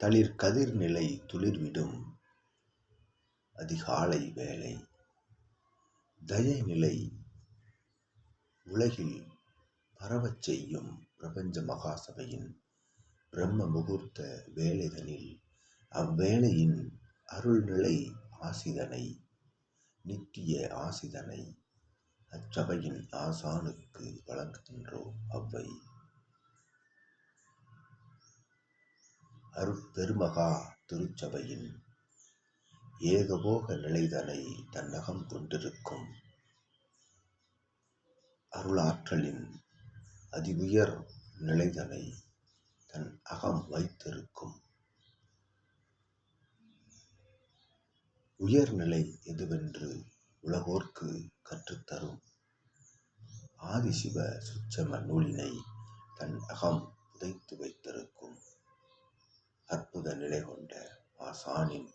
தளிர் கதிர்நிலை துளிர்விடும் அதிகாலை வேலை தயை நிலை உலகில் பரவச் செய்யும் பிரபஞ்ச மகாசபையின் பிரம்ம முகூர்த்த வேலைதனில் அவ்வேளையின் அருள்நிலை ஆசிதனை நித்திய ஆசிதனை அச்சபையின் ஆசானுக்கு வழங்குகின்றோம் அவ்வை. அருட்பெருமகா திருச்சபையின் ஏகபோக நிலைதனை தன்னகம் கொண்டிருக்கும் அருளாற்றலின் அதிஉயர் நிலைதனை தன் அகம் வைத்திருக்கும். உயர்நிலை எதுவென்று உலகோர்க்கு கற்றுத்தரும். ஆதிசிவ சுச்சம நூலினை தன் அகம் புதைத்து வைத்திருக்கும். அற்புத நிலை கொண்ட ஆசானின்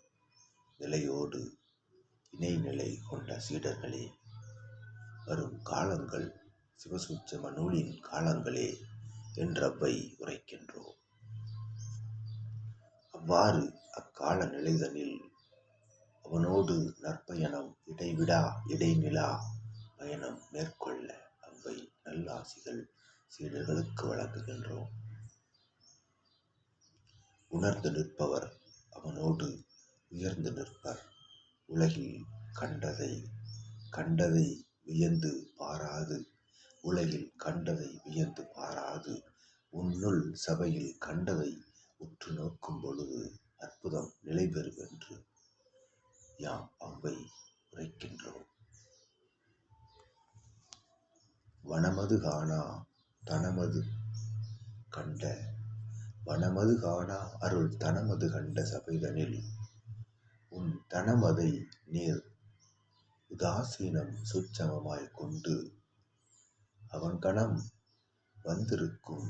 நிலையோடு இணைநிலை கொண்ட சீடர்களே வரும் காலங்கள் சிவசூட்சம நூலின் காலங்களே என்றவை உரைக்கின்றோம். அவ்வாறு அக்கால நிலைதனில் அவனோடு நற்பயணம் இடைவிடா இடைநிலா பயணம் மேற்கொள்ள அவ்வை நல்லாசிகள் சீடர்களுக்கு வழங்குகின்றோம். உணர்ந்து நிற்பவர் அவனோடு உயர்ந்து நிற்பர். உலகில் கண்டதை கண்டதை வியந்து பாராது. உலகில் கண்டதை வியந்து பாராது. உன்னுள் சபையில் கண்டதை உற்று நோக்கும் பொழுது அற்புதம் நிலைபெறுமென்று யாம் அவ்வை உரைக்கின்றோம். வனமது காணா தனமது கண்ட வனமது காணா அருள் தனமது கண்ட சபைதனில். உன் தனமதை நீர் உதாசீனம் சுச்சமமாய் கொண்டு அவன் கணம் வந்திருக்கும்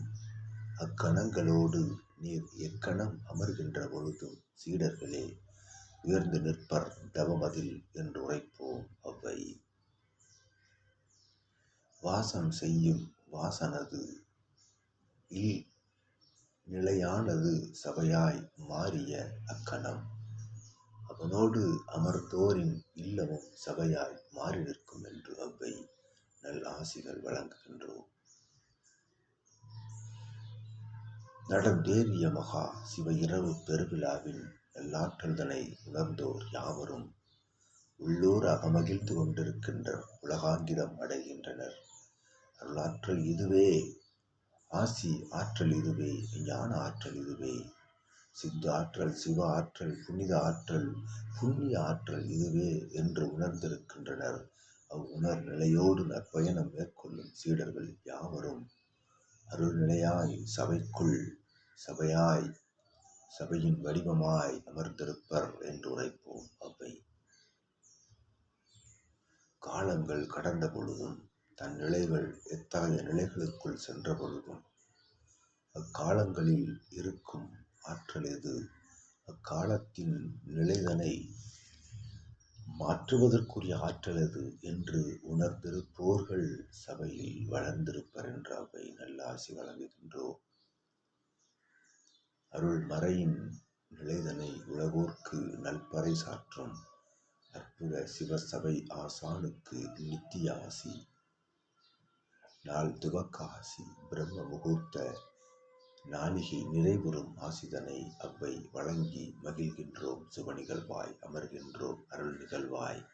அக்கணங்களோடு நீர் எக்கணம் அமர்கின்ற பொழுதும் சீடர்களே உயர்ந்து நிற்பர் தவமதில் என்று உரைப்போம் அவ்வை. வாசம் செய்யும் வாசனது இல் நிலையானது சபையாய் மாறிய அக்கணம். அவனோடு அமர்ந்தோரின் இல்லமும் சபையாய் மாறி நிற்கும் என்று அவ்வை நல் ஆசிகள் வழங்குகின்றோம். நடந்தேறிய மகா சிவ இரவு பெருவிழாவின் நல்லாற்றல்தனை உணர்ந்தோர் யாவரும் உள்ளூர் அகமகிழ்ந்து கொண்டிருக்கின்ற உலகாங்கிதம் அடைகின்றனர். அருளாற்றல் இதுவே ஆசி ஆற்றல் இதுவே ஞான ஆற்றல் இதுவே. சித்து ஆற்றல் சிவ ஆற்றல் புனித ஆற்றல் புண்ணிய ஆற்றல் இதுவே என்று உணர்ந்திருக்கின்றனர். அவ் உணர் நிலையோடு நற்பயணம் மேற்கொள்ளும் சீடர்கள் யாவரும்? அருள்நிலையாய் சபைக்குள் சபையாய் சபையின் வடிவமாய் அமர்ந்திருப்பர் என்று உரைப்போம் அவை காலங்கள் கடந்த பொழுதும் தன் நிலைகள் எத்தகைய நிலைகளுக்குள் சென்ற பொழுதும் அக்காலங்களில் இருக்கும் ஆற்றல் எது? அக்காலத்தின் நிலைதனை மாற்றுவதற்குரிய ஆற்றல் எது? என்று உணர்ந்திருப்போர்கள் சபையில் வளர்ந்திருப்பர் என்ற அவை நல்லாசி வழங்குகின்றோம் அருள் மறையின் நிலைதனை உலகோர்க்கு நல்பறை சாற்றும் அற்புத சிவசபை ஆசானுக்கு நித்திய ஆசி. நாள் துவக்க ஆசி பிரம்ம முகூர்த்த நாளிகை நிறைவுறும் ஆசிதனை அவ்வை வழங்கி மகிழ்கின்றோம். சுப நிகழ்வாய் அமர்கின்றோம். அருள் நிகழ்வாய்.